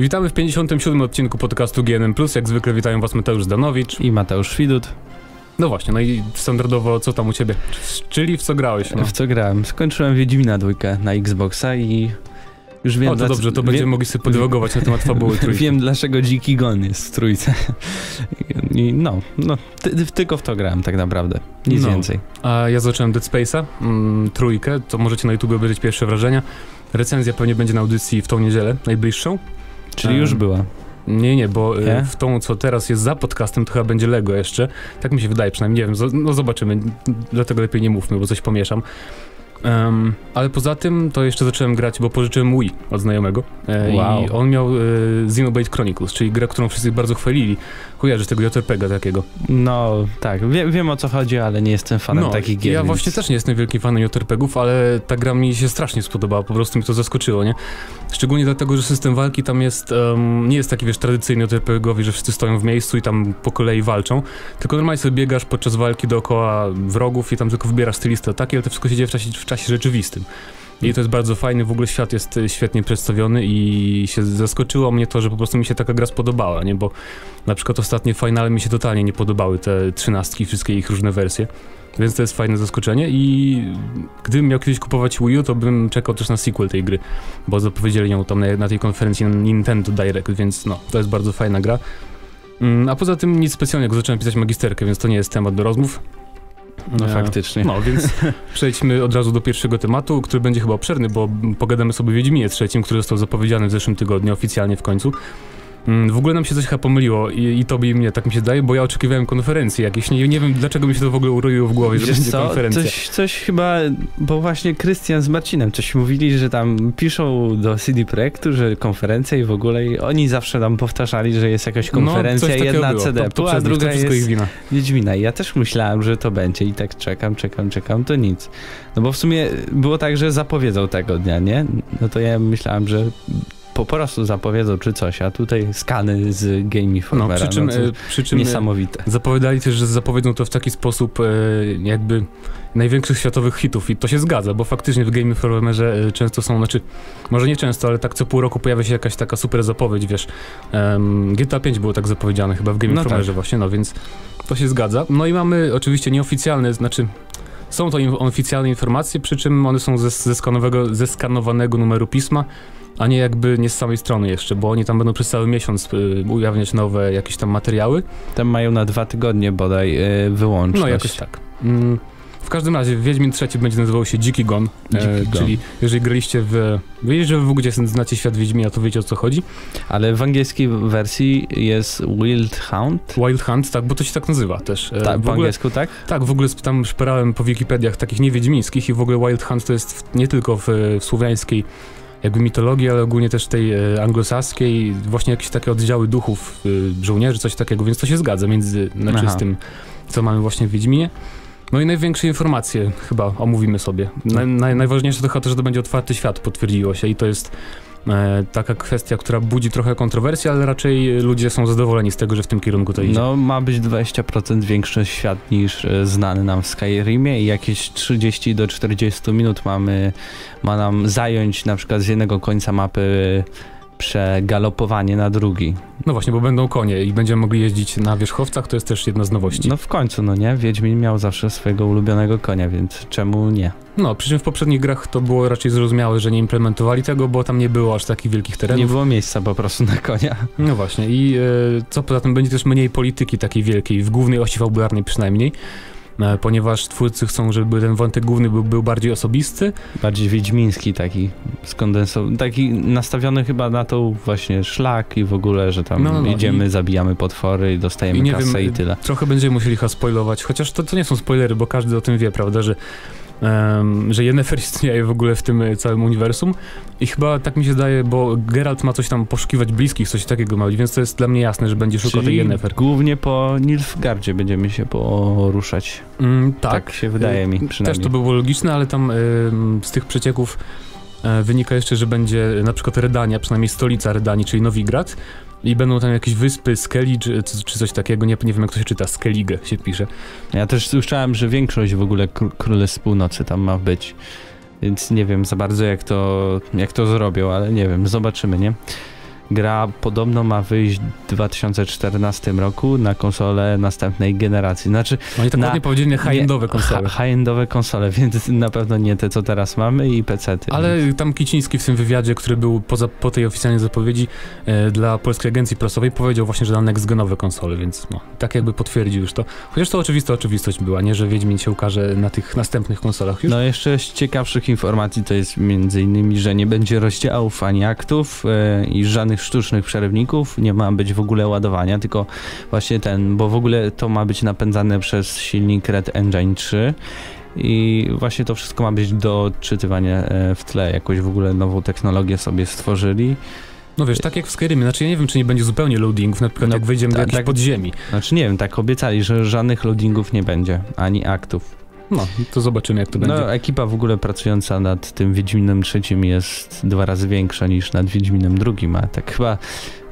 Witamy w 57. odcinku podcastu GNM+. Jak zwykle witają was Mateusz Zdanowicz. I Mateusz Widut. No właśnie, no i standardowo co tam u ciebie? Czyli w co grałeś? No? W co grałem? Skończyłem Wiedźmina dwójkę na Xboxa i już wiem... O, to dobrze, to będziemy mogli sobie podwogować na temat fabuły trójki. Wiem, dlaczego Dziki Gon jest w trójce. I no, no ty, tylko w to grałem tak naprawdę. Nic No. więcej. A ja zacząłem Dead Space'a, mm, trójkę, to możecie na YouTube obejrzeć pierwsze wrażenia. Recenzja pewnie będzie na audycji w tą niedzielę, najbliższą. Czyli Em, już była. Nie, nie, bo y, Nie? w tą, co teraz jest za podcastem, to chyba będzie Lego jeszcze. Tak mi się wydaje przynajmniej, nie wiem, no zobaczymy. Dlatego lepiej nie mówmy, bo coś pomieszam. Em, ale poza tym to jeszcze zacząłem grać, bo pożyczyłem Wii od znajomego. E, Wow. I on miał e, Xenoblade Chronicles, czyli grę, którą wszyscy bardzo chwalili. Kojarzysz tego JRPG takiego. No, tak, wie, wiem o co chodzi, ale nie jestem fanem no, takich gier. ja więc- właśnie też nie jestem wielkim fanem JRPG-ów, ale ta gra mi się strasznie spodobała, po prostu mi to zaskoczyło, nie? Szczególnie dlatego, że system walki tam jest, em, nie jest taki, wiesz, tradycyjny JRPG-owy, że wszyscy stoją w miejscu i tam po kolei walczą, tylko normalnie sobie biegasz podczas walki dookoła wrogów i tam tylko wybierasz stylistę ataki, ale to wszystko się dzieje w czasie, w czasie rzeczywistym. I to jest bardzo fajne, w ogóle świat jest e, świetnie przedstawiony i się zaskoczyło mnie to, że po prostu mi się taka gra spodobała, nie? Bo na przykład ostatnie finale mi się totalnie nie podobały, te trzynastki, wszystkie ich różne wersje. Więc to jest fajne zaskoczenie i gdybym miał kiedyś kupować Wii U, to bym czekał też na sequel tej gry, bo zapowiedzieli ją tam na, na tej konferencji na Nintendo Direct, więc no, to jest bardzo fajna gra. Mm, A poza tym nic specjalnego, zacząłem pisać magisterkę, więc to nie jest temat do rozmów. No E, faktycznie. No, więc przejdźmy od razu do pierwszego tematu, który będzie chyba obszerny, bo pogadamy sobie o Wiedźminie trzecim, który został zapowiedziany w zeszłym tygodniu, oficjalnie w końcu. Mm, W ogóle nam się coś chyba pomyliło i, i tobie i mnie, tak mi się daje, bo ja oczekiwałem konferencji jakiejś. Nie, nie wiem, dlaczego mi się to w ogóle uroiło w głowie, że Wiesz będzie co, konferencja. coś, coś chyba, bo właśnie Krystian z Marcinem coś mówili, że tam piszą do CD Projektu, że konferencja i w ogóle i oni zawsze tam powtarzali, że jest jakaś konferencja, no, coś takiego jedna było. CD, to, to a nich, druga to wszystko jest ich wina. Wiedźmina. I ja też myślałem, że to będzie i tak czekam, czekam, czekam, to nic. No bo w sumie było tak, że zapowiedzą tego dnia, nie? No to ja myślałem, że po prostu zapowiedzą czy coś, a tutaj skany z Game No, Informera. przy czym, no, e, przy czym e, niesamowite. zapowiadali też, że zapowiedzą to w taki sposób e, jakby największych światowych hitów i to się zgadza, bo faktycznie w Game Informerze e, często są, znaczy może nie często, ale tak co pół roku pojawia się jakaś taka super zapowiedź, wiesz. Um, GTA 5 było tak zapowiedziane chyba w Game No Informerze tak. właśnie, no więc to się zgadza. No i mamy oczywiście nieoficjalne, znaczy są to in- oficjalne informacje, przy czym one są ze, ze, skanowanego numeru pisma, a nie jakby nie z samej strony jeszcze, bo oni tam będą przez cały miesiąc y, ujawniać nowe jakieś tam materiały. Tam mają na dwa tygodnie bodaj e, wyłączność. No jakoś tak. Mm, w każdym razie Wiedźmin trzeci będzie nazywał się Dziki Gon, e, Dziki Gon. czyli jeżeli graliście w... Że w ogóle znacie świat Wiedźmina, to wiecie o co chodzi. Ale w angielskiej wersji jest Wild Hound. Wild Hunt, tak, bo to się tak nazywa też. E, Tak, w ogóle, angielsku, tak? tak, w ogóle tam szperałem po Wikipediach takich niewiedźmińskich i w ogóle Wild Hunt to jest w, nie tylko w, w słowiańskiej jakby mitologii, ale ogólnie też tej e, anglosaskiej, właśnie jakieś takie oddziały duchów, e, żołnierzy, coś takiego, więc to się zgadza między, znaczy Aha. z tym, co mamy właśnie w Wiedźminie. No i największe informacje chyba omówimy sobie. Na, naj, najważniejsze to chyba to, że to będzie otwarty świat, potwierdziło się i to jest e, taka kwestia, która budzi trochę kontrowersji, ale raczej ludzie są zadowoleni z tego, że w tym kierunku to idzie. No, ma być 20% większy świat niż e, znany nam w Skyrimie i jakieś 30 do 40 minut mamy, ma nam zająć na przykład z jednego końca mapy przegalopowanie na drugi. No właśnie, bo będą konie i będziemy mogli jeździć na wierzchowcach, to jest też jedna z nowości. No w końcu, no nie? Wiedźmin miał zawsze swojego ulubionego konia, więc czemu nie? No, przy czym w poprzednich grach to było raczej zrozumiałe, że nie implementowali tego, bo tam nie było aż takich wielkich terenów. Nie było miejsca po prostu na konia. No właśnie i e, co poza tym będzie też mniej polityki takiej wielkiej, w głównej osi fabularnej przynajmniej, ponieważ twórcy chcą, żeby ten wątek główny był, był bardziej osobisty. Bardziej wiedźmiński taki skondensowany, taki nastawiony chyba na tą właśnie szlak i w ogóle, że tam No, no, no. idziemy, zabijamy potwory i dostajemy I kasę wiem, i tyle. Trochę będziemy musieli chyba spoilować, chociaż to, to nie są spoilery, bo każdy o tym wie, prawda, że em, że Yennefer istnieje w ogóle w tym całym uniwersum i chyba tak mi się zdaje, bo Geralt ma coś tam poszukiwać bliskich, coś takiego ma być, więc to jest dla mnie jasne, że będzie szukał tej Yennefer. głównie po Nilfgardzie będziemy się poruszać. Mm, Tak, się wydaje mi Też przynajmniej. to było logiczne, ale tam em, z tych przecieków e, wynika jeszcze, że będzie na przykład Redania, przynajmniej stolica Redanii, czyli Nowigrad. I będą tam jakieś wyspy, Skellig, czy, czy coś takiego, nie, nie wiem jak to się czyta, Skellige się pisze. Ja też słyszałem, że większość w ogóle kró- Królestw Północy tam ma być. Więc nie wiem za bardzo jak to, jak to zrobią, ale nie wiem, zobaczymy, nie? Gra podobno ma wyjść w 2014 roku na konsole następnej generacji. Znaczy, Oni tak na- ładnie powiedzieli high-endowe konsole. high-endowe konsole, więc na pewno nie te, co teraz mamy i PC-ty. Ale tam Kiciński w tym wywiadzie, który był poza, po tej oficjalnej zapowiedzi e, dla Polskiej Agencji Prasowej, powiedział właśnie, że na next-genowe konsole, więc no, tak jakby potwierdził już to. Chociaż to oczywista oczywistość była, nie, że Wiedźmin się ukaże na tych następnych konsolach już. No jeszcze z ciekawszych informacji to jest między innymi, że nie będzie rozdziałów ani aktów e, i żadnych sztucznych przerywników, nie ma być w ogóle ładowania, tylko właśnie ten, bo w ogóle to ma być napędzane przez silnik Red Engine 3 i właśnie to wszystko ma być do odczytywania e, w tle, jakoś w ogóle nową technologię sobie stworzyli. No wiesz, tak jak w Skyrimie, znaczy ja nie wiem, czy nie będzie zupełnie loadingów, na przykład No, jak wejdziemy do tak, jakiejś tak. podziemi. Znaczy nie wiem, tak obiecali, że żadnych loadingów nie będzie, ani aktów. No, to zobaczymy jak to będzie. No, ekipa w ogóle pracująca nad tym Wiedźminem trzecim jest dwa razy większa niż nad Wiedźminem drugim, a tak chyba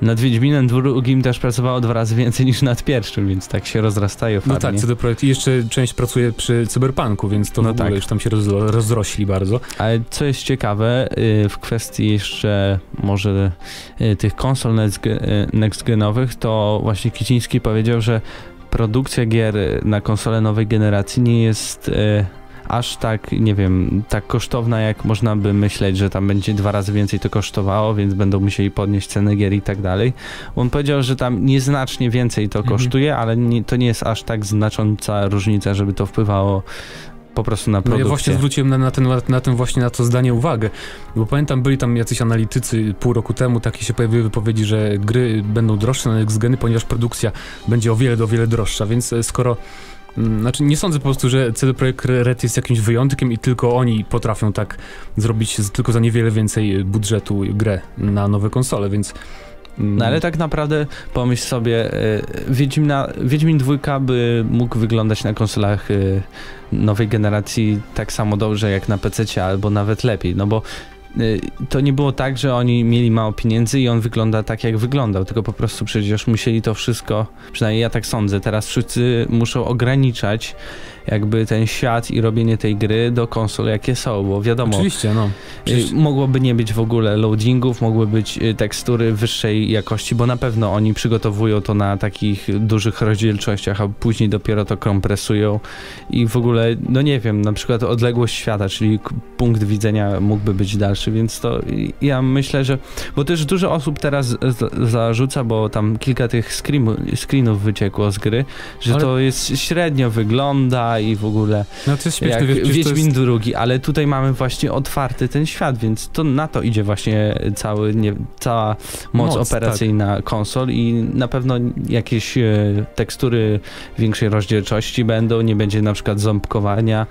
nad Wiedźminem drugim też pracowało dwa razy więcej niż nad pierwszym, więc tak się rozrastają No fajnie. tak, CD Projekt. I jeszcze część pracuje przy Cyberpunku, więc to No w ogóle tak. już tam się rozro rozrośli bardzo. Ale co jest ciekawe, y, w kwestii jeszcze może y, tych konsol next- y, next-genowych, to właśnie Kiciński powiedział, że produkcja gier na konsole nowej generacji nie jest y, aż tak, nie wiem, tak kosztowna, jak można by myśleć, że tam będzie dwa razy więcej to kosztowało, więc będą musieli podnieść cenę gier i tak dalej. On powiedział, że tam nieznacznie więcej to Mhm. kosztuje, ale nie, to nie jest aż tak znacząca różnica, żeby to wpływało po prostu na No produkcję. ja właśnie zwróciłem na, na, ten, na ten właśnie na to zdanie uwagę, bo pamiętam, byli tam jacyś analitycy pół roku temu, takie się pojawiły wypowiedzi, że gry będą droższe na next-geny, ponieważ produkcja będzie o wiele, o wiele droższa, więc e, skoro mm, znaczy nie sądzę po prostu, że CD Projekt Red jest jakimś wyjątkiem i tylko oni potrafią tak zrobić tylko za niewiele więcej budżetu grę na nowe konsole, więc No ale tak naprawdę pomyśl sobie, y, Wiedźmina, Wiedźmin 2 by mógł wyglądać na konsolach y, nowej generacji tak samo dobrze jak na PC albo nawet lepiej, no bo y, to nie było tak, że oni mieli mało pieniędzy i on wygląda tak jak wyglądał, tylko po prostu przecież musieli to wszystko, przynajmniej ja tak sądzę, teraz wszyscy muszą ograniczać jakby ten świat i robienie tej gry do konsol jakie są, bo wiadomo, Oczywiście, no. Przecież- Y, Mogłoby nie być w ogóle loadingów, mogły być y, tekstury wyższej jakości, bo na pewno oni przygotowują to na takich dużych rozdzielczościach, a później dopiero to kompresują i w ogóle, no nie wiem, na przykład odległość świata, czyli punkt widzenia mógłby być dalszy, więc to y, ja myślę, że, bo też dużo osób teraz zarzuca, bo tam kilka tych screenów wyciekło z gry, że Ale- to jest średnio wygląda i w ogóle No to jest śmieszne, jak Wiedźmin jest, drugi, ale tutaj mamy właśnie otwarty ten świat, więc to na to idzie właśnie cały, nie, cała moc, Moc, operacyjna konsol i na pewno jakieś e, tekstury większej rozdzielczości będą, nie będzie na przykład ząbkowania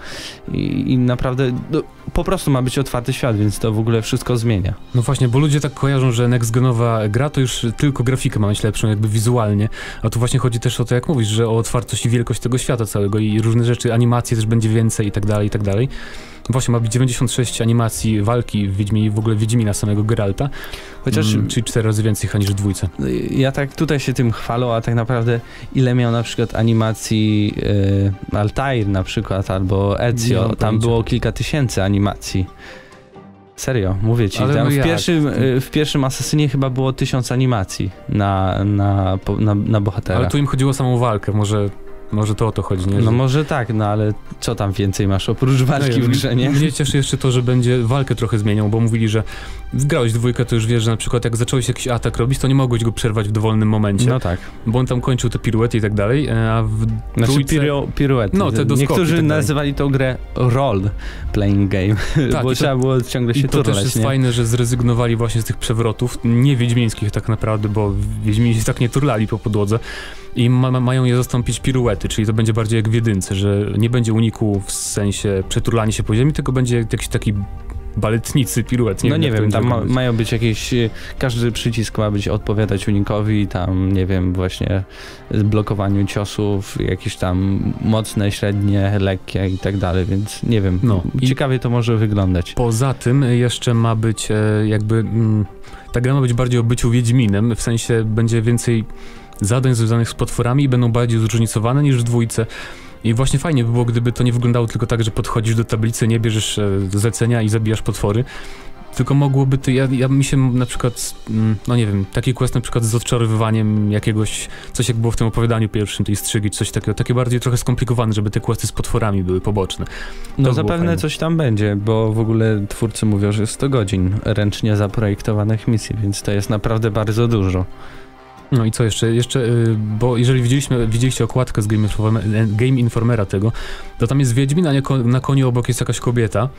i, i naprawdę no, po prostu ma być otwarty świat, więc to w ogóle wszystko zmienia. No właśnie, bo ludzie tak kojarzą, że next-genowa gra to już tylko grafikę ma mieć lepszą, jakby wizualnie, a tu właśnie chodzi też o to, jak mówisz, że o otwartość i wielkość tego świata całego i różne rzeczy, animacje też będzie więcej i tak dalej, i tak dalej. Właśnie, ma być 96 animacji walki w Wiedźminie, w ogóle Wiedźmina samego Geralta, Chociaż mm, czyli cztery razy więcej chyba niż w dwójce. ja tak tutaj się tym chwalę, a tak naprawdę ile miał na przykład animacji e, Altair na przykład albo Ezio, tam pojęcia. było kilka tysięcy animacji. Serio, mówię ci, no w, jak? pierwszym, e, w pierwszym Asasynie chyba było tysiąc animacji na, na, na, na bohatera. Ale tu im chodziło o samą walkę, może, może to o to chodzi, nie? No Że- może tak, no ale co tam więcej masz oprócz walki No w grze, nie? Mnie cieszy jeszcze to, że będzie walkę trochę zmienią, bo mówili, że wgrałeś dwójkę, to już wiesz, że na przykład jak zacząłeś jakiś atak robić, to nie mogłeś go przerwać w dowolnym momencie, No tak. bo on tam kończył te piruety i tak dalej, e, a w Znaczy trójce... piru, piruety. No, te doskoki Niektórzy tak nazywali tą grę role playing game, Tak, bo to- trzeba było ciągle się I to też jest nie? fajne, że zrezygnowali właśnie z tych przewrotów, nie wiedźmińskich tak naprawdę, bo Wiedźmini się tak nie turlali po podłodze i ma, ma, mają je zastąpić piruety, czyli to będzie bardziej jak w jedynce, że nie będzie uniku w sensie przeturlania się po ziemi, tylko będzie jakiś taki baletnicy piruet. no wiem, nie wiem, tam ma, mają być jakieś, y, każdy przycisk ma być odpowiadać unikowi, tam nie wiem, właśnie blokowaniu ciosów, jakieś tam mocne, średnie, lekkie i tak dalej, więc nie wiem, No, ciekawie to może wyglądać. Poza tym jeszcze ma być e, jakby, mm, ta gra ma być bardziej o byciu Wiedźminem, w sensie będzie więcej zadań związanych z potworami i będą bardziej zróżnicowane niż w dwójce. I właśnie fajnie by było, gdyby to nie wyglądało tylko tak, że podchodzisz do tablicy, nie bierzesz e, zlecenia i zabijasz potwory. tylko mogłoby to, ja, ja mi się na przykład, mm, no nie wiem, taki quest na przykład z odczarowywaniem jakiegoś, coś jak było w tym opowiadaniu pierwszym, tej strzygi, coś takiego, takie bardziej trochę skomplikowane, żeby te questy z potworami były poboczne. No zapewne coś tam będzie, bo w ogóle twórcy mówią, że 100 godzin ręcznie zaprojektowanych misji, więc to jest naprawdę bardzo dużo. No i co jeszcze? Jeszcze, y, bo jeżeli widzieliśmy, widzieliście okładkę z Game, Informera, tego, to tam jest Wiedźmin, a nie na koniu obok jest jakaś kobieta.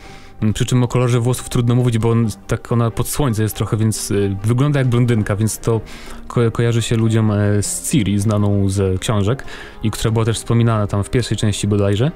Przy czym o kolorze włosów trudno mówić, bo on, tak ona pod słońce jest trochę, więc y, wygląda jak blondynka, więc to ko kojarzy się ludziom e, z Ciri, znaną z książek i która była też wspominana tam w pierwszej części bodajże.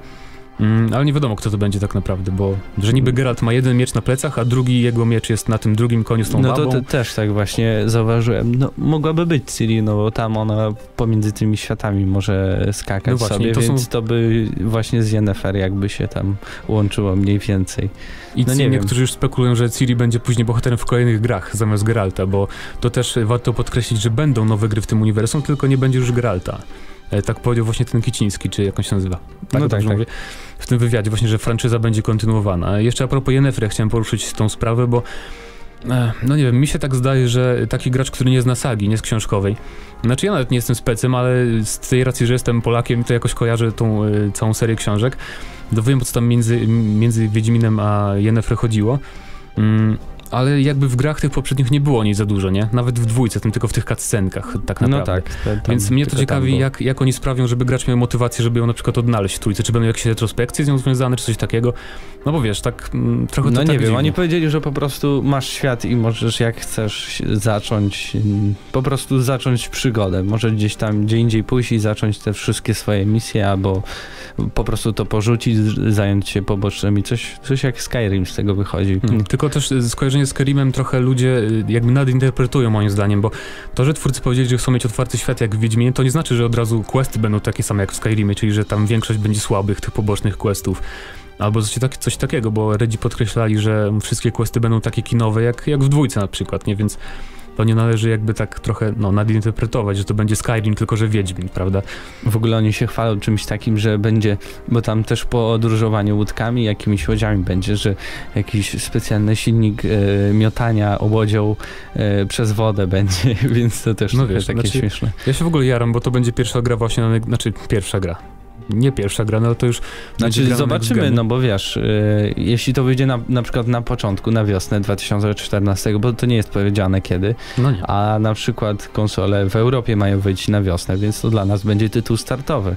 Mm, ale nie wiadomo, kto to będzie tak naprawdę, bo że niby Geralt ma jeden miecz na plecach, a drugi jego miecz jest na tym drugim koniu z tą no babą. No to, też tak właśnie zauważyłem. No, mogłaby być Ciri, no bo tam ona pomiędzy tymi światami może skakać no właśnie, sobie, to więc są... to by właśnie z Yennefer jakby się tam łączyło mniej więcej. I no nie niektórzy już spekulują, że Ciri będzie później bohaterem w kolejnych grach zamiast Geralta, bo to też warto podkreślić, że będą nowe gry w tym uniwersum, tylko nie będzie już Geralta. E, tak powiedział właśnie ten Kiciński, czy jak on się nazywa. Tak, no tak, tak. Mówię w tym wywiadzie właśnie, że franczyza będzie kontynuowana. Jeszcze a propos Yennefer, ja chciałem poruszyć tą sprawę, bo e, no nie wiem, mi się tak zdaje, że taki gracz, który nie zna sagi, nie z książkowej, znaczy ja nawet nie jestem specem, ale z tej racji, że jestem Polakiem, to jakoś kojarzę tą y, całą serię książek, dowiem, po co tam między, między Wiedźminem a Yennefer chodziło. Mm, ale jakby w grach tych poprzednich nie było nic za dużo, nie? Nawet w dwójce, tym tylko w tych cutscenkach, tak no naprawdę. No tak. Więc mnie to ciekawi, jak, jak oni sprawią, żeby gracz miał motywację, żeby ją na przykład odnaleźć w trójce. Czy będą jakieś retrospekcje z nią związane, czy coś takiego? No bo wiesz, tak mm, trochę No to nie tak wiem, dziwnie. oni powiedzieli, że po prostu masz świat i możesz jak chcesz zacząć, po prostu zacząć przygodę. Może gdzieś tam, gdzie indziej pójść i zacząć te wszystkie swoje misje, albo po prostu to porzucić, zająć się pobocznymi. Coś, coś jak Skyrim z tego wychodzi. Hmm. Tylko też y, z Skyrimem trochę ludzie y, jakby nadinterpretują moim zdaniem, bo to, że twórcy powiedzieli, że chcą mieć otwarty świat jak w Wiedźminie, to nie znaczy, że od razu questy będą takie same jak w Skyrimie, czyli że tam większość będzie słabych tych pobocznych questów. Albo coś, tak, coś takiego, bo Redzi podkreślali, że wszystkie questy będą takie kinowe jak, jak w dwójce na przykład, nie? Więc to nie należy jakby tak trochę no, nadinterpretować, że to będzie Skyrim, tylko że Wiedźmin, prawda? W ogóle oni się chwalą czymś takim, że będzie, bo tam też po podróżowaniu łódkami, jakimiś łodziami będzie, że jakiś specjalny silnik e, miotania łodzią e, przez wodę będzie, więc to też no wiesz, takie znaczy, śmieszne. Ja się w ogóle jaram, bo to będzie pierwsza gra właśnie, na, znaczy pierwsza gra, nie pierwsza gra, no to już... Znaczy zobaczymy, no bo wiesz, yy, jeśli to wyjdzie na, na przykład na początku, na wiosnę 2014, bo to nie jest powiedziane kiedy, no a na przykład konsole w Europie mają wyjść na wiosnę, więc to dla nas będzie tytuł startowy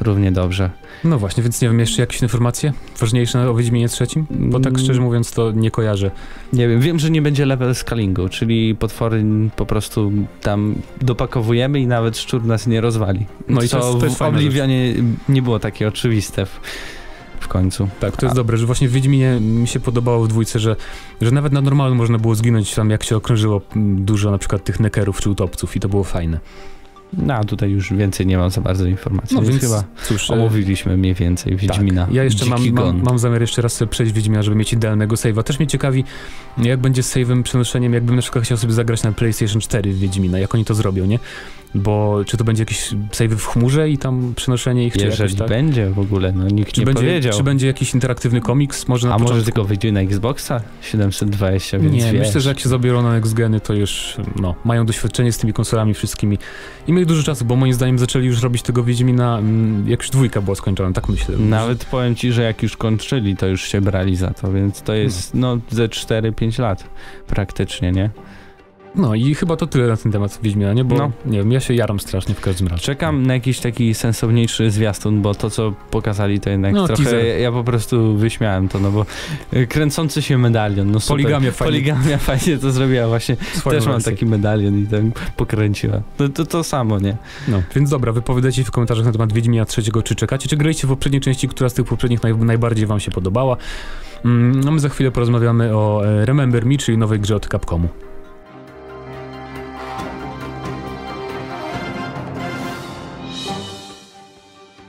równie dobrze. No właśnie, więc nie wiem, jeszcze jakieś informacje ważniejsze o Wiedźminie trzecim? Bo tak szczerze mówiąc to nie kojarzę. Nie wiem, wiem, że nie będzie level scalingu, czyli potwory po prostu tam dopakowujemy i nawet szczur nas nie rozwali. No i to, to, jest, to jest w nie było takie oczywiste. W, w końcu. Tak, to jest A. dobre, że właśnie w Wiedźminie mi się podobało w dwójce, że, że nawet na normalnym można było zginąć tam, jak się okrążyło dużo na przykład tych nekerów czy utopców i to było fajne. No, a tutaj już więcej nie mam za bardzo informacji, no, więc, więc chyba cóż, e, omówiliśmy mniej więcej Wiedźmina. Tak. Ja jeszcze mam, mam, mam, zamiar jeszcze raz przejść Wiedźmina, żeby mieć idealnego save'a. Też mnie ciekawi, jak będzie z save'em, przenoszeniem, jakbym na przykład chciał sobie zagrać na PlayStation 4 w Wiedźmina, jak oni to zrobią, nie? Bo czy to będzie jakiś save w chmurze i tam przenoszenie ich, czy Jeżeli jakoś, tak? będzie w ogóle, no nikt czy nie będzie, powiedział. Czy będzie jakiś interaktywny komiks? Może na A początku? może tylko wyjdzie na Xboxa 720, więc Nie, wiesz. myślę, że jak się zabiorą na Next Geny, to już no, mają doświadczenie z tymi konsolami wszystkimi i mieli dużo czasu, bo moim zdaniem zaczęli już robić tego Wiedźmina, mm, jak już dwójka była skończona, tak myślę. Nawet powiem ci, że jak już kończyli, to już się brali za to, więc to jest no, no ze 4-5 lat praktycznie, nie? No i chyba to tyle na ten temat Wiedźmina, nie? Bo no. nie wiem, ja się jaram strasznie w każdym razie. Czekam na jakiś taki sensowniejszy zwiastun, bo to co pokazali to jednak no, trochę, teaser. ja po prostu wyśmiałem to, no bo e, kręcący się medalion, no super. Poligamia fajnie. Poligamia fajnie to zrobiła właśnie. Swoją Też mam taki medalion i tam pokręciła. No to to samo, nie? No, więc dobra, wypowiadajcie w komentarzach na temat Wiedźmina trzeciego, czy czekacie, czy graliście w poprzedniej części, która z tych poprzednich naj, najbardziej wam się podobała. Mm, no my za chwilę porozmawiamy o e, Remember Me, czyli nowej grze od Capcomu.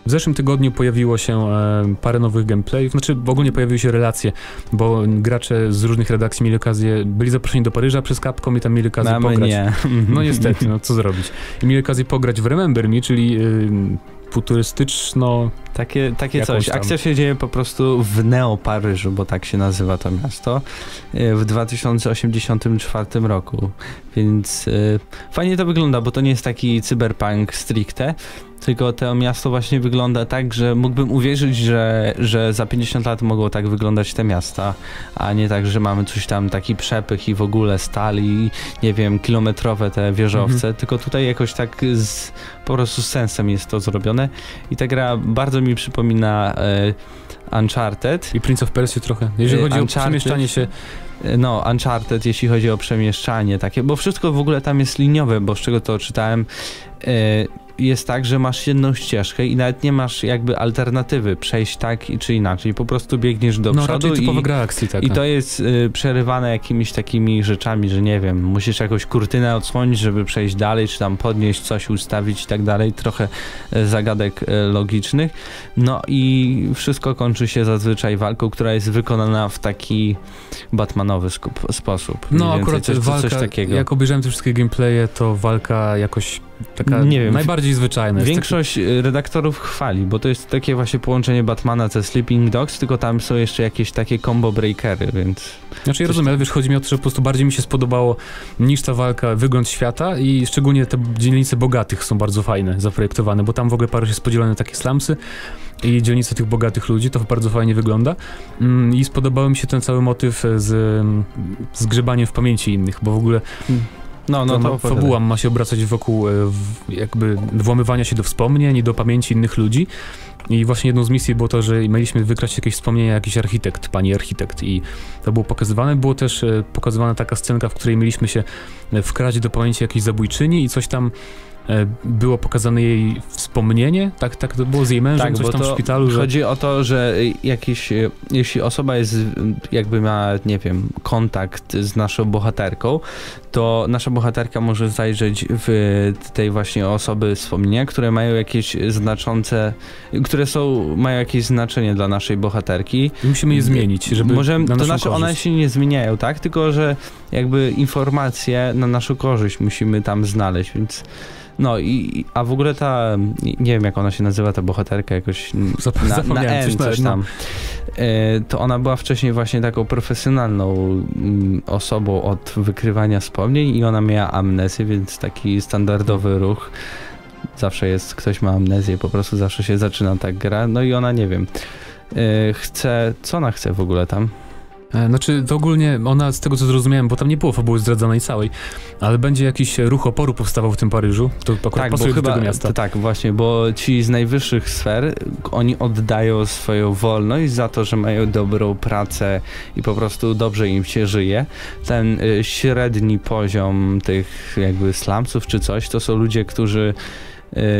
W zeszłym tygodniu pojawiło się e, parę nowych gameplayów, znaczy w ogóle pojawiły się relacje, bo gracze z różnych redakcji mieli okazję, byli zaproszeni do Paryża przez Capcom i tam mieli okazję Mamy pograć. Nie. No niestety, no co zrobić. I mieli okazję pograć w Remember Me, czyli y, futurystyczno... Takie, takie coś. tam. Akcja się dzieje po prostu w Neo-Paryżu, bo tak się nazywa to miasto, e, w 2084 roku. Więc e, fajnie to wygląda, bo to nie jest taki cyberpunk stricte, tylko to miasto właśnie wygląda tak, że mógłbym uwierzyć, że, że za 50 lat mogą tak wyglądać te miasta, a nie tak, że mamy coś tam, taki przepych i w ogóle stal i nie wiem, kilometrowe te wieżowce, Mhm. tylko tutaj jakoś tak z, po prostu z sensem jest to zrobione i ta gra bardzo mi przypomina e, Uncharted. I Prince of Persia trochę. Jeżeli Y, chodzi o Uncharted. przemieszczanie się... E, No, Uncharted, jeśli chodzi o przemieszczanie takie, bo wszystko w ogóle tam jest liniowe, bo z czego to czytałem, e, jest tak, że masz jedną ścieżkę i nawet nie masz jakby alternatywy przejść tak i czy inaczej. Po prostu biegniesz do No przodu i, gra akcji taka. i to jest y, przerywane jakimiś takimi rzeczami, że nie wiem, musisz jakąś kurtynę odsłonić, żeby przejść dalej, czy tam podnieść coś, ustawić i tak dalej. Trochę e, zagadek e, logicznych. No i wszystko kończy się zazwyczaj walką, która jest wykonana w taki Batmanowy skup, sposób. No akurat coś, walka, coś takiego. jak obejrzałem te wszystkie gameplaye, to walka jakoś taka Nie wiem, najbardziej zwyczajna. Większość y, redaktorów chwali, bo to jest takie właśnie połączenie Batmana ze Sleeping Dogs, tylko tam są jeszcze jakieś takie combo breakery, więc Taki, znaczy ja rozumiem, ale wiesz, chodzi mi o to, że po prostu bardziej mi się spodobało niż ta walka wygląd świata i szczególnie te dzielnice bogatych są bardzo fajne, zaprojektowane, bo tam w ogóle Paryż jest podzielony na takie slumsy i dzielnice tych bogatych ludzi, to bardzo fajnie wygląda. Mm, i spodobał mi się ten cały motyw z, z grzebaniem w pamięci innych, bo w ogóle no, no to fabuła ma się obracać wokół e, jakby włamywania się do wspomnień i do pamięci innych ludzi. I właśnie jedną z misji było to, że mieliśmy wykraść jakieś wspomnienia, jakiś architekt, pani architekt i to było pokazywane. Było też e, pokazywana taka scenka, w której mieliśmy się e, wkraść do pamięci jakiejś zabójczyni i coś tam było pokazane jej wspomnienie, tak, tak to było z jej mężem, coś bo tam w szpitalu, że... Chodzi o to, że jakiś, y, jeśli osoba jest, jakby ma, nie wiem, kontakt z naszą bohaterką, to nasza bohaterka może zajrzeć w tej właśnie osoby wspomnienia, które mają jakieś znaczące, które są, mają jakieś znaczenie dla naszej bohaterki. I musimy je zmienić, żeby Możemy, na to znaczy one się nie zmieniają, tak? Tylko, że jakby informacje na naszą korzyść musimy tam znaleźć, więc no i, a w ogóle ta, nie wiem jak ona się nazywa, ta bohaterka jakoś Zap- na, na zapomniałem N, coś coś, no. tam. E, To ona była wcześniej właśnie taką profesjonalną mm, osobą od wykrywania wspomnień i ona miała amnezję, więc taki standardowy ruch. Zawsze jest, ktoś ma amnezję, po prostu zawsze się zaczyna tak gra. No i ona, nie wiem, e, chce, co ona chce w ogóle tam? E, Znaczy, to ogólnie ona, z tego co zrozumiałem, bo tam nie było fabuły zdradzanej całej, ale będzie jakiś ruch oporu powstawał w tym Paryżu, to akurat Tak, pasuje do chyba, tego miasta. tak, właśnie, bo ci z najwyższych sfer, oni oddają swoją wolność za to, że mają dobrą pracę i po prostu dobrze im się żyje. Ten y, średni poziom tych jakby slumsów czy coś, to są ludzie, którzy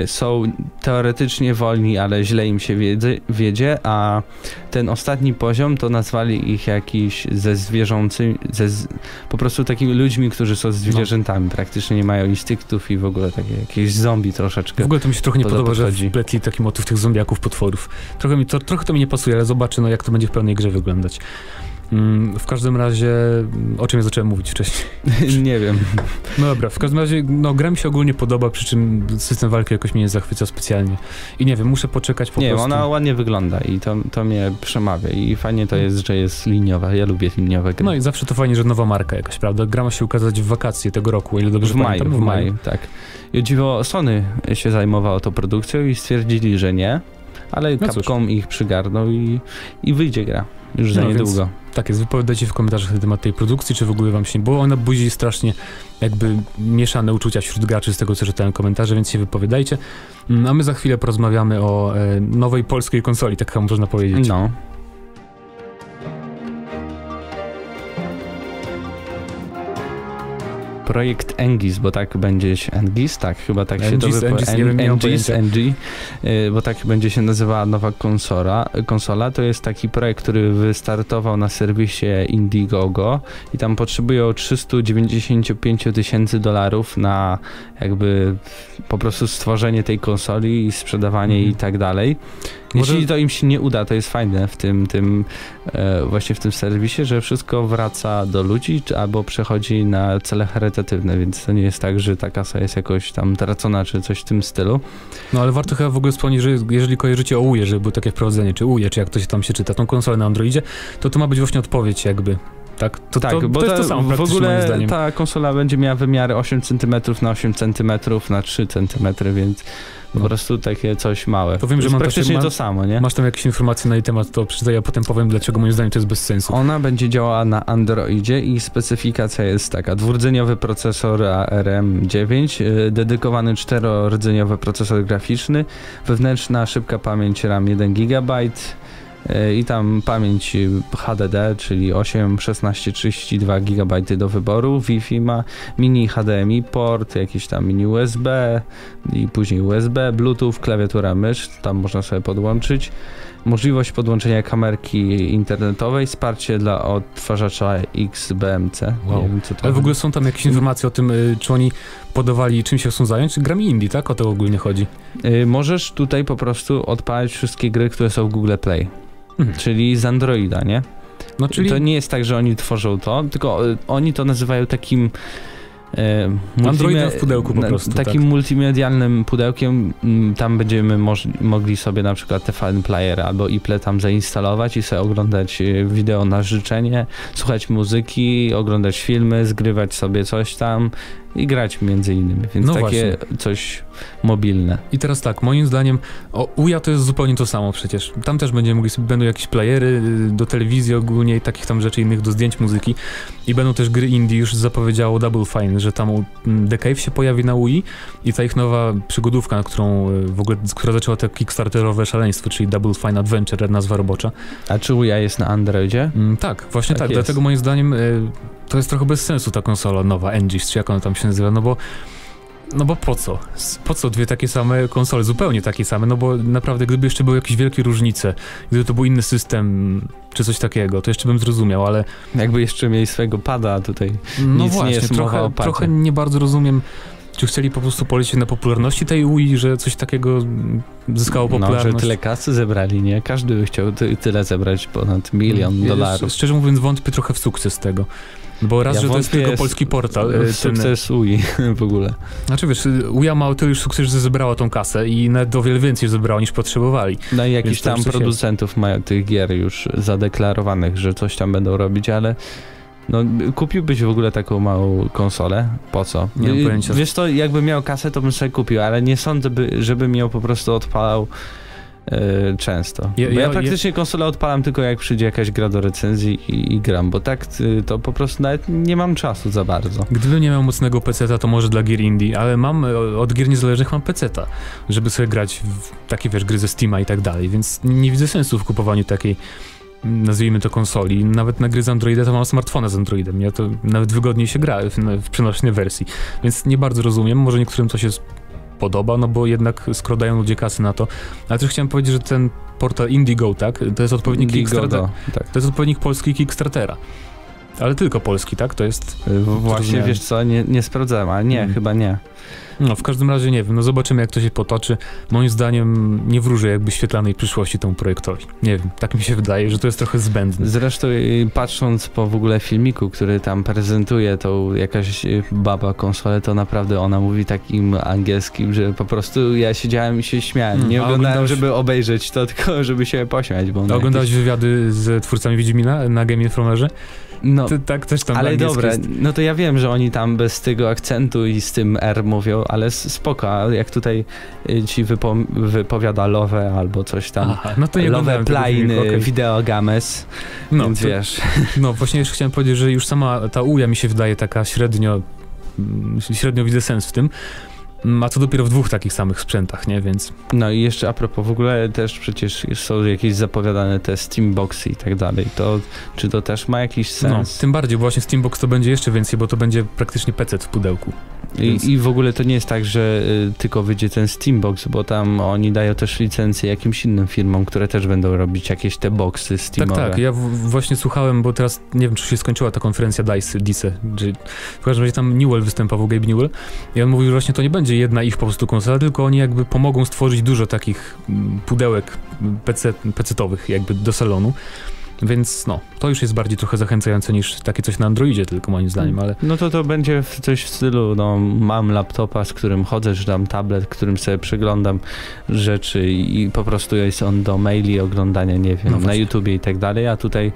są teoretycznie wolni, ale źle im się wiedzy, wiedzie, a ten ostatni poziom to nazwali ich jakiś ze zwierzącymi, ze z, po prostu takimi ludźmi, którzy są zwierzętami, praktycznie nie mają instynktów i w ogóle takie jakieś zombie troszeczkę. W ogóle to mi się trochę nie podoba, że podchodzi. wpletli taki motyw tych zombiaków, potworów. Trochę, mi to, trochę to mi nie pasuje, ale zobaczę, no, jak to będzie w pełnej grze wyglądać. Mm, w każdym razie, o czym ja zacząłem mówić wcześniej. nie wiem. No dobra, w każdym razie, no gra mi się ogólnie podoba, przy czym system walki jakoś mnie nie zachwyca specjalnie. I nie wiem, muszę poczekać po nie, prostu. ona ładnie wygląda i to, to mnie przemawia i fajnie to jest, że jest liniowa. Ja lubię liniowe gry. No i zawsze to fajnie, że nowa marka jakaś, prawda? Gra ma się ukazać w wakacje tego roku, ile dobrze w maju, pamiętam. w maju, tak. I o dziwo Sony się zajmowało tą produkcją i stwierdzili, że nie, ale No cóż. Capcom ich przygarnął i, i wyjdzie gra. Już za No niedługo. Tak jest, wypowiadajcie w komentarzach na temat tej produkcji, czy w ogóle wam się... Bo ona budzi strasznie jakby mieszane uczucia wśród graczy z tego, co czytałem komentarze, więc się wypowiadajcie. Mm, A my za chwilę porozmawiamy o e, nowej polskiej konsoli, tak można powiedzieć. No. Projekt Engis, bo tak będzie się Engis, tak, chyba tak się to Engis, wypowiada. Engis, nie Engis, pojęcia. NG, y, bo tak będzie się nazywała nowa konsola. Konsola to jest taki projekt, który wystartował na serwisie Indiegogo i tam potrzebują 395 tysięcy dolarów na jakby po prostu stworzenie tej konsoli i sprzedawanie Mhm. i tak dalej. Może- Jeśli to im się nie uda, to jest fajne w tym, tym e, właśnie w tym serwisie, że wszystko wraca do ludzi czy, albo przechodzi na cele charytatywne, więc to nie jest tak, że ta kasa jest jakoś tam tracona czy coś w tym stylu. No ale warto chyba w ogóle wspomnieć, że jeżeli kojarzycie o UJE, że było takie wprowadzenie, czy UJE, czy jak to się tam się czyta, tą konsolę na Androidzie, to to ma być właśnie odpowiedź jakby. Tak, to, tak, to, bo to jest to samo w ogóle ta konsola będzie miała wymiary 8 cm na 8 cm na 3 cm, więc po No. prostu takie coś małe. To wiem, że mam praktycznie to samo, nie? Masz tam jakieś informacje na jej temat, to przeczytaj, a potem powiem, dlaczego moim zdaniem to jest bez sensu. Ona będzie działała na Androidzie i specyfikacja jest taka. Dwurdzeniowy procesor ARM9, yy, dedykowany czterordzeniowy procesor graficzny, wewnętrzna szybka pamięć RAM 1 GB i tam pamięć yy, HDD, czyli 8, 16, 32 GB do wyboru. Wi-Fi ma mini HDMI port, jakiś tam mini USB i później USB, Bluetooth, klawiatura mysz, tam można sobie podłączyć możliwość podłączenia kamerki internetowej, wsparcie dla odtwarzacza XBMC. Wow. Wiem, Ale w ogóle są tam jakieś informacje o tym, y, czy oni podawali, czym się chcą zająć, czy grami indie, tak? O to ogólnie chodzi. Y, Możesz tutaj po prostu odpalać wszystkie gry, które są w Google Play, Mhm. czyli z Androida, nie? No czyli To nie jest tak, że oni tworzą to, tylko y, oni to nazywają takim Androidem w pudełku po prostu, Takim tak. multimedialnym pudełkiem, mm, tam będziemy mogli sobie na przykład TVN Player albo iPlay tam zainstalować i sobie oglądać e, wideo na życzenie, słuchać muzyki, oglądać filmy, zgrywać sobie coś tam i grać między innymi, więc No takie coś mobilne. I teraz tak, moim zdaniem o, UJA to jest zupełnie to samo przecież. Tam też będziemy mogli sobie, będą jakieś playery y, do telewizji ogólnie i takich tam rzeczy innych do zdjęć muzyki i będą też gry indie, już zapowiedziało Double Fine, że tam u- m, The Cave się pojawi na UI i ta ich nowa przygodówka, na którą y, w ogóle, która zaczęła te kickstarterowe szaleństwo, czyli Double Fine Adventure, nazwa robocza. A czy Uja jest na Androidzie? Mm, tak, właśnie Tak tak, dlatego moim zdaniem y, to jest trochę bez sensu ta konsola nowa, Engis, czy jak ona tam się nazywa, no bo no bo po co? Po co dwie takie same konsole? Zupełnie takie same, no bo naprawdę gdyby jeszcze były jakieś wielkie różnice, gdyby to był inny system, czy coś takiego, to jeszcze bym zrozumiał, ale Jakby jeszcze mieli swojego pada tutaj. no nie właśnie, mowa trochę, trochę nie bardzo rozumiem, czy chcieli po prostu polecieć na popularności tej Wii, że coś takiego zyskało No, popularność. że tyle kasy zebrali, nie? Każdy by chciał ty, tyle zebrać, ponad milion Ja dolarów. Szczerze mówiąc wątpię trochę w sukces tego. Bo raz, Ja że to jest tylko polski portal. y, W ten- Sukces UI w ogóle. Znaczy wiesz, Uja ma tyle już sukces, że zebrała tą kasę i nawet o wiele więcej zebrała niż potrzebowali. No i jakiś tam producentów mają tych gier już zadeklarowanych, że coś tam będą robić, ale no kupiłbyś w ogóle taką małą konsolę? Po co? Nie mam pojęcia. Wiesz to, jakby miał kasę, to bym sobie kupił, ale nie sądzę, by, żebym ją po prostu odpalał y, często. Ja- ja, ja- praktycznie konsolę odpalam tylko jak przyjdzie jakaś gra do recenzji i, i gram, bo tak y, to po prostu nawet nie mam czasu za bardzo. Gdybym nie miał mocnego peceta, to może dla gier indie, ale mam, e, od gier niezależnych mam peceta, żeby sobie grać w takie, wiesz, gry ze Steama i tak dalej, więc nie widzę sensu w kupowaniu takiej, nazwijmy to konsoli. Nawet na gry z Androida to mam smartfona z Androidem, nie? To nawet wygodniej się gra w, w przenośnej wersji, więc nie bardzo rozumiem, może niektórym to się podoba, no bo jednak skoro dają ludzie kasy na to, ale też chciałem powiedzieć, że ten portal Indigo, tak, to jest odpowiednik Kickstartera, Indiegogo, tak. to jest odpowiednik polski Kickstartera. Ale tylko polski, tak? To jest Y, Właśnie, wiesz co, nie, nie sprawdzałem, ale nie, Mm. chyba nie. No, w każdym razie nie wiem, no zobaczymy jak to się potoczy. Moim zdaniem nie wróżę jakby świetlanej przyszłości temu projektowi. Nie wiem, tak mi się wydaje, że to jest trochę zbędne. Zresztą y, patrząc po w ogóle filmiku, który tam prezentuje tą jakaś y, baba konsolę, to naprawdę ona mówi takim angielskim, że po prostu ja siedziałem i się śmiałem. Mm, Nie oglądałem, oglądałeś- żeby obejrzeć to, tylko żeby się pośmiać, bo Oglądałeś jakieś... wywiady z twórcami Wiedźmina na Game Informerze? No, Ty, tak, też tam ale dobra, jest. no to ja wiem, że oni tam bez tego akcentu i z tym R mówią, ale spoko, jak tutaj y, ci wypo, wypowiada Love albo coś tam. Aha, no to nie Love Plain, okej. Video Games, no, więc to, wiesz. no właśnie jeszcze chciałem powiedzieć, że już sama ta uja mi się wydaje taka średnio, mm, średnio widzę sens w tym. A co dopiero w dwóch takich samych sprzętach, nie? Więc No i jeszcze a propos, w ogóle też przecież są jakieś zapowiadane te Steamboxy i tak dalej, to czy to też ma jakiś no, sens? tym bardziej, bo właśnie Steambox to będzie jeszcze więcej, bo to będzie praktycznie PC w pudełku. I, I, w ogóle to nie jest tak, że y, tylko wyjdzie ten Steambox, bo tam oni dają też licencję jakimś innym firmom, które też będą robić jakieś te boxy Steamowe. Tak, tak. Ja właśnie słuchałem, bo teraz nie wiem, czy się skończyła ta konferencja DICE, DICE czy w każdym razie tam Newell występował, Gabe Newell i on mówił, że właśnie to nie będzie jedna ich po prostu konsola, tylko oni jakby pomogą stworzyć dużo takich mm, pudełek PC, PC-towych jakby do salonu. Więc no, to już jest bardziej trochę zachęcające niż takie coś na Androidzie, tylko moim zdaniem, ale... No to to będzie coś w stylu, no mam laptopa, z którym chodzę, czy tam tablet, którym sobie przeglądam rzeczy i po prostu jest on do maili, oglądania, nie wiem, no na YouTubie i tak dalej, a tutaj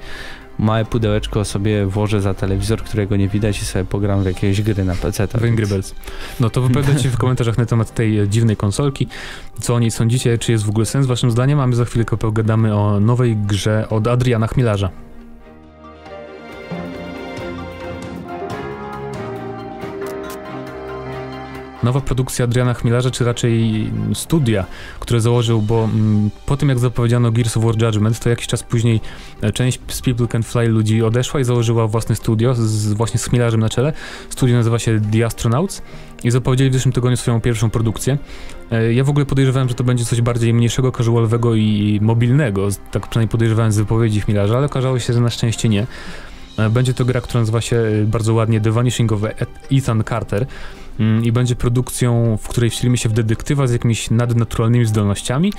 małe pudełeczko sobie włożę za telewizor, którego nie widać i sobie pogram w jakieś gry na PC. W Angry Birds. No to wypowiadajcie w komentarzach na temat tej dziwnej konsolki, co o niej sądzicie, czy jest w ogóle sens waszym zdaniem, a my za chwilkę pogadamy o nowej grze od Adriana Chmielarza. Nowa produkcja Adriana Chmielarza, czy raczej studia, które założył, bo mm, po tym jak zapowiedziano Gears of War Judgment, to jakiś czas później e, część z People Can Fly ludzi odeszła i założyła własne studio, z, właśnie z Chmielarzem na czele. Studio nazywa się The Astronauts i zapowiedzieli w zeszłym tygodniu swoją pierwszą produkcję. E, ja w ogóle podejrzewałem, że to będzie coś bardziej mniejszego, casualowego i mobilnego, tak przynajmniej podejrzewałem z wypowiedzi Chmielarza, ale okazało się, że na szczęście nie. E, będzie to gra, która nazywa się bardzo ładnie The Vanishing of Ethan Carter. Mm, i będzie produkcją, w której wcielimy się w detektywa z jakimiś nadnaturalnymi zdolnościami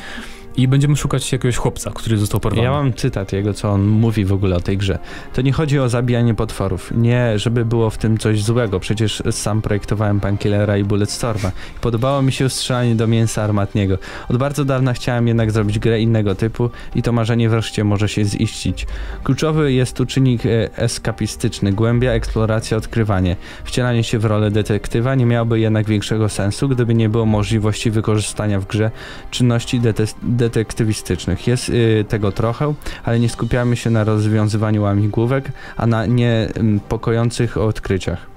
i będziemy szukać jakiegoś chłopca, który został porwany. Ja mam cytat jego, co on mówi w ogóle o tej grze. To nie chodzi o zabijanie potworów. Nie, żeby było w tym coś złego. Przecież sam projektowałem Pankillera i Bulletstorma. Podobało mi się strzelanie do mięsa armatniego. Od bardzo dawna chciałem jednak zrobić grę innego typu i to marzenie wreszcie może się ziścić. Kluczowy jest tu czynnik e, eskapistyczny, głębia, eksploracja, odkrywanie. Wcielanie się w rolę detektywa nie miałoby jednak większego sensu, gdyby nie było możliwości wykorzystania w grze czynności detektywnych detektywistycznych. Jest y, tego trochę, ale nie skupiamy się na rozwiązywaniu łamigłówek, a na niepokojących odkryciach.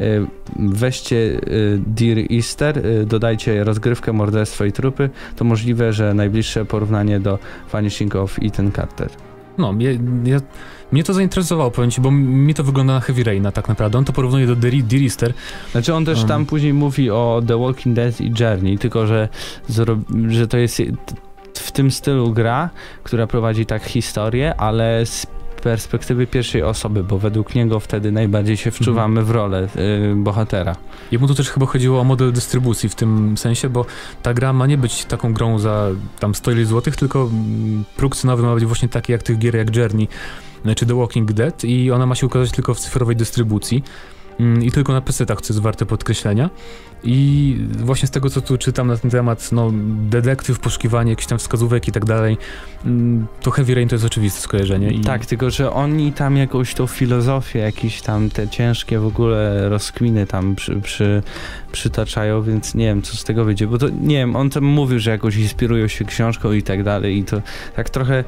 Y, weźcie y, Dear Easter, y, dodajcie rozgrywkę, morderstwo i trupy. To możliwe, że najbliższe porównanie do Vanishing of Ethan Carter. No, ja, ja, mnie to zainteresowało, powiem ci, bo mi to wygląda na Heavy Raina tak naprawdę. On to porównuje do Easter. Znaczy on też um. tam później mówi o The Walking Dead i Journey, tylko że, że to jest w tym stylu gra, która prowadzi tak historię, ale z perspektywy pierwszej osoby, bo według niego wtedy najbardziej się wczuwamy mhm. w rolę y, bohatera. Jemu tu też chyba chodziło o model dystrybucji w tym sensie, bo ta gra ma nie być taką grą za tam 100 złotych, tylko mm, próg cenowy ma być właśnie taki jak tych gier jak Journey czy The Walking Dead i ona ma się ukazać tylko w cyfrowej dystrybucji mm, i tylko na PC-tach, co jest warte podkreślenia. I właśnie z tego, co tu czytam na ten temat, no, detektyw, poszukiwanie jakichś tam wskazówek i tak dalej, mm, to Heavy Rain to jest oczywiste skojarzenie. I... Tak, tylko że oni tam jakąś tą filozofię, jakieś tam te ciężkie w ogóle rozkminy tam przy, przy, przytaczają, więc nie wiem, co z tego wyjdzie, bo to, nie wiem, on tam mówił, że jakoś inspirują się książką i tak dalej i to tak trochę,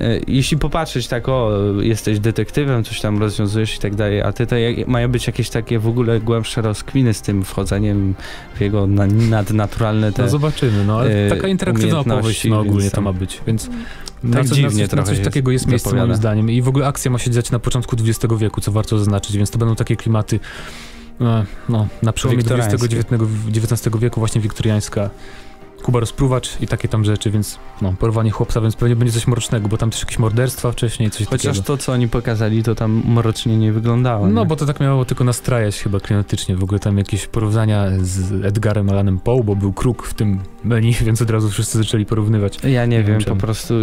e, jeśli popatrzeć tak, o, jesteś detektywem, coś tam rozwiązujesz i tak dalej, a ty to mają być jakieś takie w ogóle głębsze rozkminy z tym wchodzeniem w jego nadnaturalne te No zobaczymy, no ale e, taka interaktywna opowieść no, ogólnie to ma być, więc tak na, co, dziwnie na, trochę na coś takiego jest miejsce moim zdaniem i w ogóle akcja ma się dziać na początku XX wieku, co warto zaznaczyć, więc to będą takie klimaty no, no na przełomie XX XIX wieku właśnie wiktoriańska Kuba rozpruwacz i takie tam rzeczy, więc no, porwanie chłopca, więc pewnie będzie coś mrocznego, bo tam też jakieś morderstwa wcześniej, coś Chociaż takiego. to, co oni pokazali, to tam mrocznie nie wyglądało. No, nie? bo to tak miało tylko nastrajać chyba klimatycznie, w ogóle tam jakieś porównania z Edgarem Alanem Poe, bo był kruk w tym menu, więc od razu wszyscy zaczęli porównywać. Ja nie, nie wiem, po prostu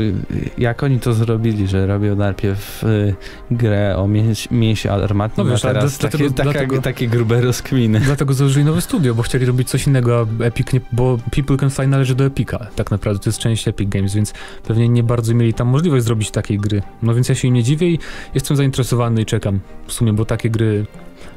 jak oni to zrobili, że robią najpierw y, grę o mięsie, mięsie armatnym, no, wiesz, a teraz takie, dlatego, taka, dlatego, takie grube rozkminy. Dlatego założyli nowe studio, bo chcieli robić coś innego, a Epic nie, bo People Can Fly należy do Epica, tak naprawdę, to jest część Epic Games, więc pewnie nie bardzo mieli tam możliwość zrobić takiej gry. No więc ja się im nie dziwię i jestem zainteresowany i czekam w sumie, bo takie gry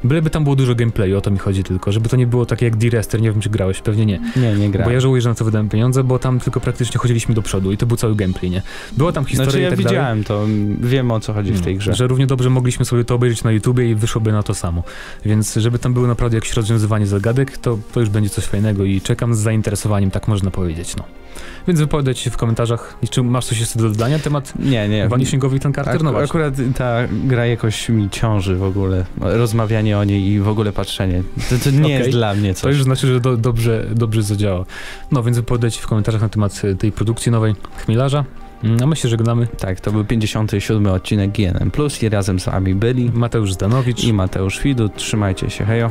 Byleby tam było dużo gameplayu, o to mi chodzi tylko, żeby to nie było takie jak D-Rester, nie wiem czy grałeś, pewnie nie. Nie, nie grałem. Bo ja żałuję, że na co wydałem pieniądze, bo tam tylko praktycznie chodziliśmy do przodu i to był cały gameplay, nie? Była tam historia Znaczy ja tak dalej. widziałem to, wiem o co chodzi w tej No, grze. Że równie dobrze mogliśmy sobie to obejrzeć na YouTubie i wyszłoby na to samo. Więc żeby tam było naprawdę jakieś rozwiązywanie zagadek, to, to już będzie coś fajnego i czekam z zainteresowaniem, tak można powiedzieć, no. Więc wypowiadać się w komentarzach. I czy masz coś jeszcze do dodania? Temat Nie, nie. Vanishing of Ethan Carter? Ak- No właśnie. akurat ta gra jakoś mi ciąży w ogóle. Rozmawianie o niej i w ogóle patrzenie. To, to nie Okej. jest dla mnie To coś. już znaczy, że do, dobrze, dobrze zadziała. No więc wypowiadać się w komentarzach na temat e, tej produkcji nowej Chmielarza. Mm, A my się żegnamy. Tak, to był 57 odcinek GNM+, i razem z nami byli Mateusz Zdanowicz. i Mateusz Widut. Trzymajcie się, hejo.